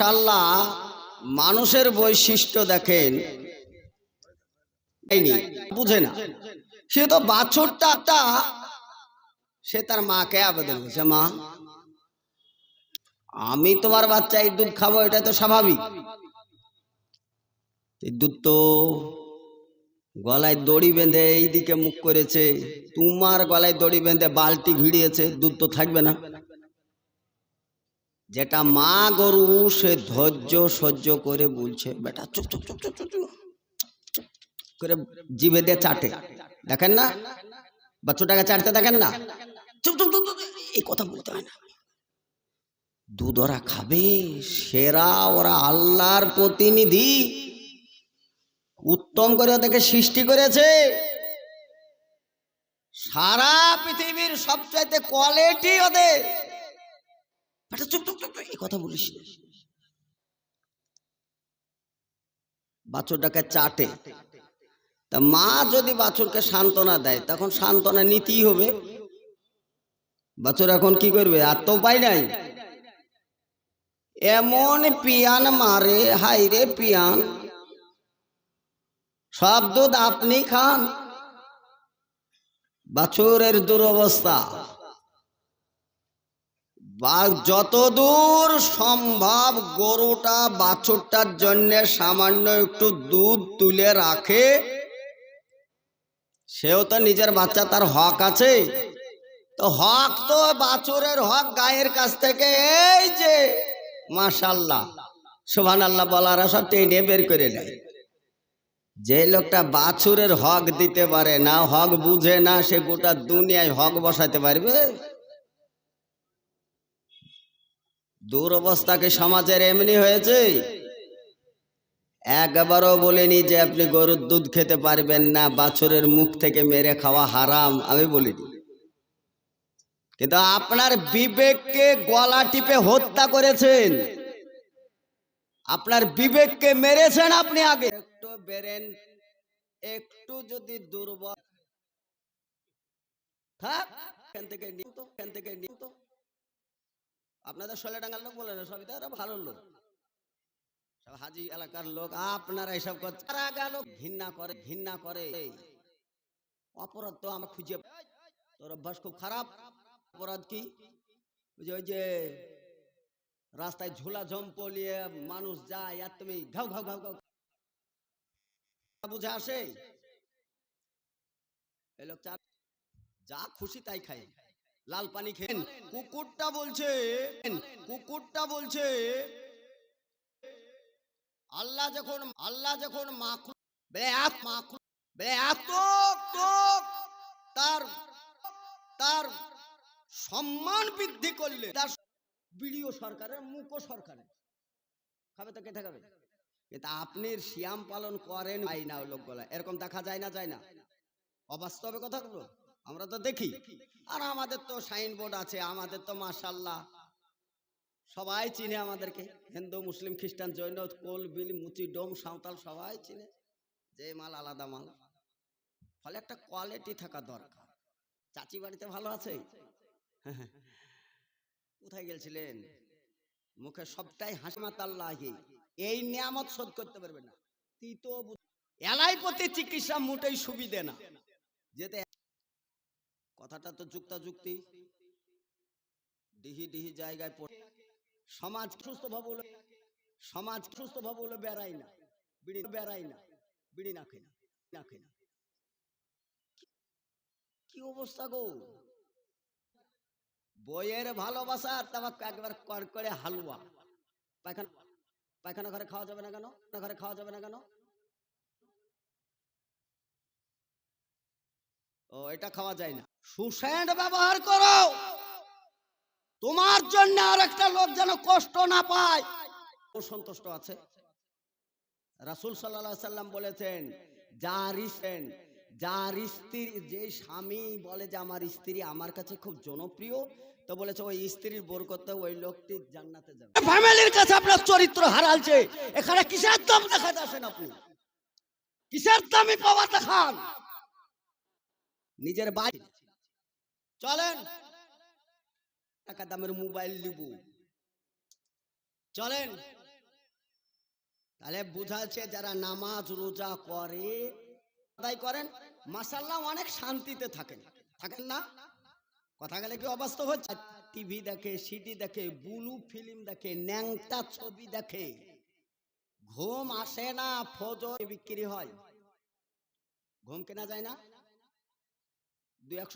মাশাল্লাহ মানুষের বৈশিষ্ট্য দেখেন। বুঝে না। সে তো বাছুরটা সে তার মাকে আবেদন করছে, মা, আমি তোমার বাচ্চা এই দুধ খাব এটা তো স্বাভাবিক। দুধ তো গলায় দড়ি বেঁধে এইদিকে মুখ করেছে, তোমার গলায় দড়ি বেঁধে বালতি ভিড়িয়েছে, দুধ তো থাকবে না। যেটা মা গরু সে ধৈর্য সহ্য করে বলছে বেটা চুপ চুপ চুপ চুপ চুপ করে জিভে দিয়ে চাটে দেখেন না বাচ্চাটাকে চাটতে দেখেন না চুপ চুপ চুপ, এই কথা বলতে হয় না দুধ ওরা খাবে সেরা ওরা আল্লাহর প্রতিনিধি উত্তম করে ওদেরকে সৃষ্টি করেছে সারা পৃথিবীর সবচাইতে কোয়ালিটি ওদের কথা বলিস। বাছুরটাকে চাটে। তা মা যদি বাছুরকে সান্ত্বনা দেয়, তখন সান্ত্বনা নিতেই হবে। বাছুর এখন কি করবে? আর তো উপায় নাই। এমন পিয়ান মারে হাই রে পিয়ান। সব দুধ আপনি খান। বাছুরের দুরবস্থা। বা যতদূর সম্ভব গরুটা, বাছুরটার জন্য সামান্য একটু দুধ তুলে রাখে। সেও তো নিজের বাচ্চা, তার হক আছে। তো হক তো বাছুরের হক, গায়ের কাছ থেকে এই যে, মাশাল্লাহ। সুবহান আল্লাহ বলারা সব টেনে বের করে নেয়। যে লোকটা বাছুরের হক দিতে পারে না, হক বুঝে না, সে গোটা দুনিয়ায় হক বসাতে পারবে? দুরবস্থা কি সমাজের এমনি হয়েছে? একবারও বলিনি যে আপনি গরুর দুধ খেতে পারবেন না, বাছুরের মুখ থেকে মেরে খাওয়া হারাম, আমি বলিনি। কিন্তু আপনার বিবেককে গলা টিপে হত্যা করেছেন। আপনার বিবেককে মেরেছেন আপনি আগে। একটু বেরেন, একটু যদি দুর্বল থাক, এখান থেকে নিয়ে তো, এখান থেকে নিয়ে তো। আপনাদের ডাঙ্গার লোক বলে না, সবই তো ভালো লোক। সব হাজি এলাকার লোক, আপনারা এসব তারা ঘৃণা করে ঘৃণা করে। অপরাধ তো আমার খুঁজে তোর অভ্যাস খুব খারাপ। অপরাধ কি? যে, ওই যে, রাস্তায় ঝোলা ঝম্প নিয়ে মানুষ যায় আর তুমি ঘাউ ঘাউ ঘাউ ঘাউ। বুঝে আসে? এই লোক যা খুশি তাই খায়। লাল পানি খেন কুকুরটা বলছে কুকুরটা বলছে আল্লাহ যখন আল্লাহ যখন মাখলুক বেয়াত মাখলুক বেয়াত তার তার সম্মান বৃদ্ধি করলে তার বিডিও সরকারের মুখও সরকারের। খাবে তো কেটে খাবে। কিন্তু আপনি শিয়াম পালন করেন না লোকগুলা। এরকম দেখা যায় না যায় না। অবাস্তবে কথাগুলো আমরা তো দেখি। আর আমাদের তো সাইন বোর্ড আছে, আমাদের তো মাশাল্লাহ সবাই চিনে আমাদেরকে। হিন্দু, মুসলিম, খ্রিস্টান, জৈন, কোল, বিল, মুচি, ডোম, সাঁওতাল সবাই চিনে যে মাল আলাদা মাল। ফলে একটা কোয়ালিটি থাকা দরকার। চাচি বাড়িতে ভালো আছে? কোথায় গেছিলেন মুখে সবটাই হাসমাতাল্লাহি এই নিয়ামত শোধ করতে পারবে না। তিতো এলাইপতি চিকিৎসা মোটেই সুবিধে না। যেতে কথাটা তো যুক্তা যুক্তি ডিহি ডিহি জায়গায় পড়ে। সমাজ সুস্থ ভাবে হলো? সমাজ সুস্থ ভাবে হলো? বেড়াই না। বিড়ি বেড়াই না। বিড়ি না খেনা না খেনা কি অবস্থা গো? বইয়ের ভালোবাসা আর তামাক একবার কর করে হালুয়া। পায়খানা পায়খানা ঘরে খাওয়া যাবে না কেন? না ঘরে খাওয়া যাবে না কেন? ও, এটা খাওয়া যায় না। সুসেন্ট ব্যবহার করো। তোমার জন্য আর একটা লোক যেন কষ্ট না পায়। সন্তুষ্ট আছে। রাসুল সাল্লাহ সাল্লাম বলেছেন, যার ইসেন যার স্ত্রী, যে স্বামী বলে যে আমার স্ত্রী আমার কাছে খুব জনপ্রিয়, তো বলেছে ওই স্ত্রীর বোর করতে ওই লোকটি জান্নাতে যাবে। ফ্যামিলির কাছে আপনার চরিত্র হারালছে। এখানে কিসের দাম দেখাতে আসেন আপনি? কিসের দামি পাওয়া দেখান? নিজের বাড়ি। চলেন, টাকা দামের মোবাইল নিব। চলেন। তাহলে বুঝাচ্ছে যারা নামাজ রোজা করে, আদায় করেন মাসাল্লাহ অনেক শান্তিতে থাকেন। থাকেন না? কথা গেলে কি অবাস্তব হচ্ছে? টিভি দেখে সিডি দেখে, বুলু ফিল্ম দেখে, ন্যাংটা ছবি দেখে। ঘুম আসে না, ফজর বিক্রি হয়। ঘুম কেনা যায় না? দু একশো